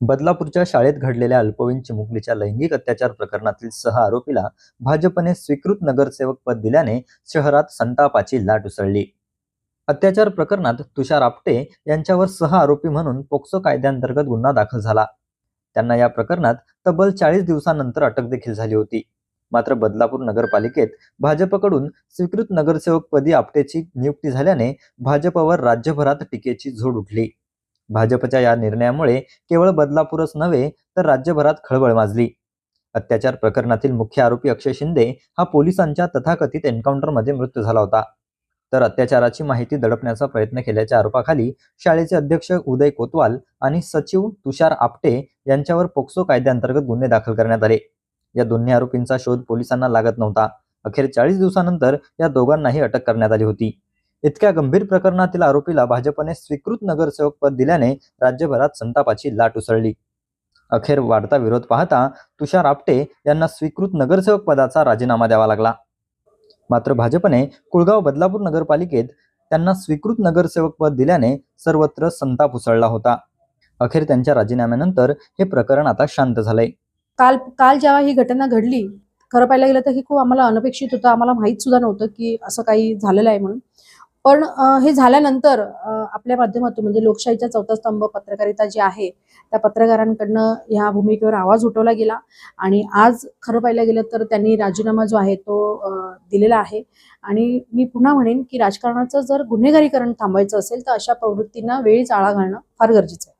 बदलापूरच्या शाळेत घडलेल्या अल्पवयीन चिमुकलीच्या लैंगिक अत्याचार प्रकरणातील सहा आरोपीला भाजपने स्वीकृत नगरसेवक पद दिल्याने शहरात संतापाची लाट उसळली. अत्याचार प्रकरणात तुषार आपटे यांच्यावर सहा आरोपी म्हणून पोक्सो कायद्याअंतर्गत गुन्हा दाखल झाला. त्यांना या प्रकरणात तब्बल चाळीस दिवसानंतर अटक देखील झाली होती. मात्र बदलापूर नगरपालिकेत भाजपकडून स्वीकृत नगरसेवकपदी आपटेची नियुक्ती झाल्याने भाजपवर राज्यभरात टीकेची झोड उठली. भाजपच्या या निर्णयामुळे केवळ बदलापूरच नव्हे तर राज्यभरात खळबळ माजली. अत्याचार प्रकरणातील मुख्य आरोपी अक्षय शिंदे हा पोलिसांच्या तथाकथित एन्काउंटरमध्ये मृत्यू झाला होता. तर अत्याचाराची माहिती दडपण्याचा प्रयत्न केल्याच्या आरोपाखाली शाळेचे अध्यक्ष उदय कोतवाल आणि सचिव तुषार आपटे यांच्यावर पोक्सो कायद्याअंतर्गत गुन्हे दाखल करण्यात आले. या दोन्ही आरोपींचा शोध पोलिसांना लागत नव्हता. अखेर चाळीस दिवसानंतर या दोघांनाही अटक करण्यात आली होती. इतक्या गंभीर प्रकरणातील आरोपीला भाजपने स्वीकृत नगरसेवक पद दिल्याने राज्यभरात संतापाची लाट उसळली. अखेर वाढता विरोध पाहता तुषार आपटे यांना स्वीकृत नगरसेवक पदाचा राजीनामा द्यावा लागला. मात्र भाजपने कुळगाव बदलापूर नगरपालिकेत त्यांना स्वीकृत नगरसेवक पद दिल्याने सर्वत्र संताप उसळला होता. अखेर त्यांच्या राजीनाम्यानंतर हे प्रकरण आता शांत झालंय. काल काल जेव्हा ही घटना घडली खरं पाहायला गेलं तर हे खूप आम्हाला अनपेक्षित होतं. आम्हाला माहीत सुद्धा नव्हतं की असं काही झालेलं आहे म्हणून. पण हे झाल्यानंतर आपल्या माध्यमातून म्हणजे लोकशाहीचा चौथा स्तंभ पत्रकारिता जी आहे त्या पत्रकारांकडनं ह्या भूमिकेवर आवाज उठवला गेला. आणि आज खरं पाहायला गेलं तर त्यांनी राजीनामा जो आहे तो दिलेला आहे. आणि मी पुन्हा म्हणेन की राजकारणाचं जर गुन्हेगारीकरण थांबायचं असेल तर अशा प्रवृत्तींना वेळीच आळा घालणं फार गरजेचं आहे.